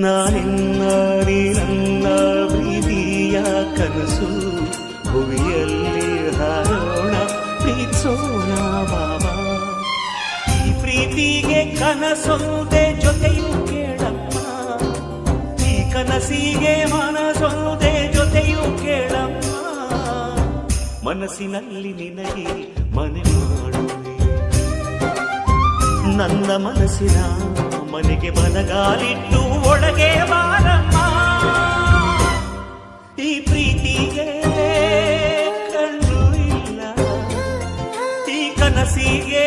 ನಾನಿನ್ನ ನನ್ನ ಪ್ರೀತಿಯ ಕನಸು, ಭುವಿಯಲ್ಲಿ ಹಾರೋಣ ಪ್ರೀತಿಸೋಣ ಬಾಬಾ. ಈ ಪ್ರೀತಿಗೆ ಕನಸೋದೆ ಜೊತೆಯು ಕೇಳಮ್ಮ ಈ ಕನಸಿಗೆ ಮನಸೋದೆ ಜೊತೆಯು ಕೇಳಮ್ಮ ಮನಸ್ಸಿನಲ್ಲಿ ನಿನಗೆ ಮನೆ ಮಾಡುವೆ. ನನ್ನ ಮನಸ್ಸಿನ ಮನೆಗೆ ಬಲಗಾಲಿಟ್ಟು ಒಳಗೆ ಬಾರಮ್ಮ ಈ ಪ್ರೀತಿಗೆ ಕಣ್ಣು ಇಲ್ಲ ಈ ಕನಸಿಗೆ